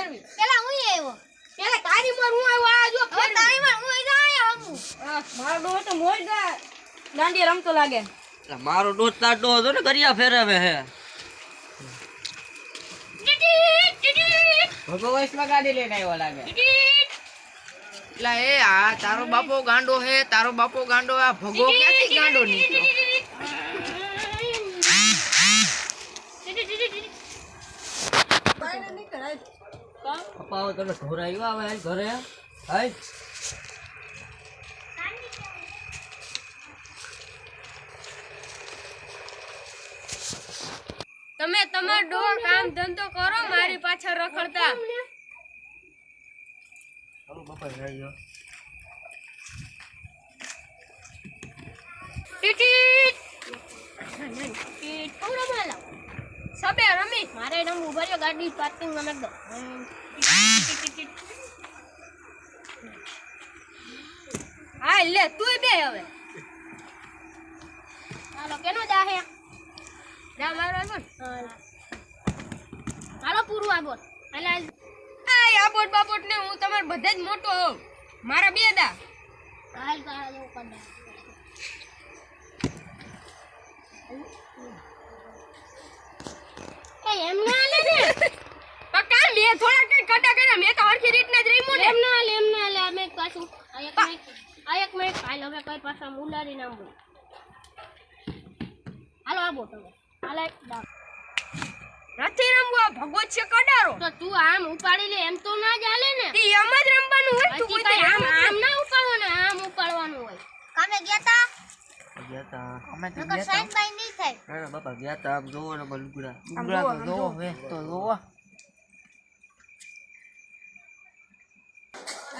ફેરવી. પેલા હું આવ્યો? પેલા તારી મોર હું આવ્યો? આ જો હવે તારી માં હું આવ્યો હમું? આ મારો ડોહો તો મોજ દા દાંડી રમતો લાગે. એટલે મારો દોસ્ત તાર ડો હતો ને ગરિયા ફેરવે હે ભગવાસમાં ગાડી લઈને આવ્યો લાગે. એટલે એ આ તારો બાપો ગાંડો હે તારો બાપો ગાંડો આ ભગો ક્યાંથી ગાંડો નીકળ્યો? પપ્પા હવે તને ઢોર આવ્યા હવે હાલ ઘરે. હાલ. તમે તમારો ડોહો કામ ધંધો કરો મારી પાછળ રખડતા. સબે રમી. મારે રમવું રહ્યો ગાડી પાર્કિંગમાં નાખ દો. હા, લે તું બે હવે. હાલો, કેનો જા હે? જા મારો બોલ હાલો, પૂરું આ હાલે આ આબોટ બાબોટ ને હું તમાર બધે જ મોટો હોઉં. મારા બે દા. હાલ તારા જેવું કર એ એમ ના લે ને પક્કા થોડા કઈ કટા કર્યા. મે તો હરખી રીતના જ રમ્યું ને. એમ ના લે એમ ના લે અમે પાછું આ એક મિનિટ આ એક મિનિટ હાલ હવે કઈ પાછા મુલારી નામ બોલ. હાલો આ બોટો હાલે ડાક નથી રમવું આ ભગવત છે કડારો. તો તું આમ ઉપાડી લે એમ તો ના જ હાલે ને. તી એમ જ રમવાનું હોય તું કોઈ આમ આમ ના ઉપાડો ને આમ ઉપાડવાનું હોય. કામે ગયા તા? ગયા તા. અમે તો ગયા સાઈન બાઈ નહીં થાય. બાપા ગયા તા. આમ જોવો ને બલુગડા બલુગડા તો જોવો હવે તો જોવો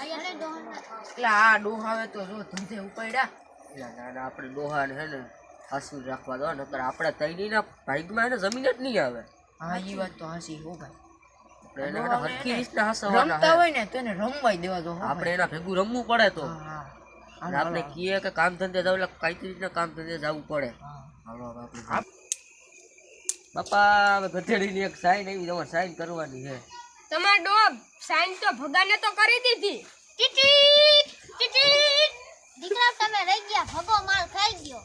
અહીંયા ડોહન એટલે આ ડોહ તો જો ધંધે ઉપાડ્યા. ના ના આપણે ડોહાને હે ને હાસવી રાખવા દો નકર આપણે તૈનીના ભાગમાં હે જમીન જ નહીં આવે. હા એ વાત તો હાસી હો ભાઈ. આપણે એને હે ને હરખી રીતના હાસવાના રમતા હોય ને તો એને રમવાય દેવા દો આપણે એના ભેગું રમવું પડે તો. હા, હા. અને આપણે કહીએ કે કામ ધંધે જાવ એટલે કઈ રીતના કામ ધંધે જવું પડે. બાપા હવે ગધેડીની એક સાઈન એવી તમારે સાઈન કરવાની છે. તમારે ડોબ સાઈન તો ભગાને તો કરી દીધી. દીકરા તમે રહી ગયા ભગો માલ ખાઈ ગયો.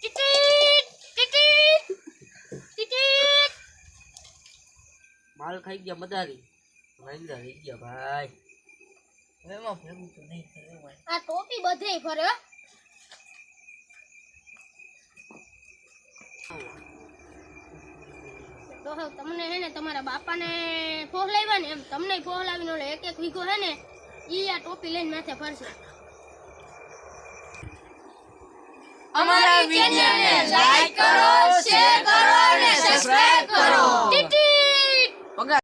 ટીટીટ ટીટીટ ટીટીટ માલ ખાઈ ગયા મદારી. વાંદરા રહી ગયા ભાઈ. એમાં ભેગું તો નહીં થાય ભાઈ આ ટોપી બધે ફરે હો. તો હવે તમને હે ને તમારા બાપાને ફોહલાવ્યા ને એમ. તમને ફોહલાવીને ઓલો એક એક વીઘો હે ને ઈ આ ટોપી લઈને માથે ફરશે. અમારા વિડીયોને લાઈક કરો શેર કરો અને સબસ્ક્રાઇબ કરો.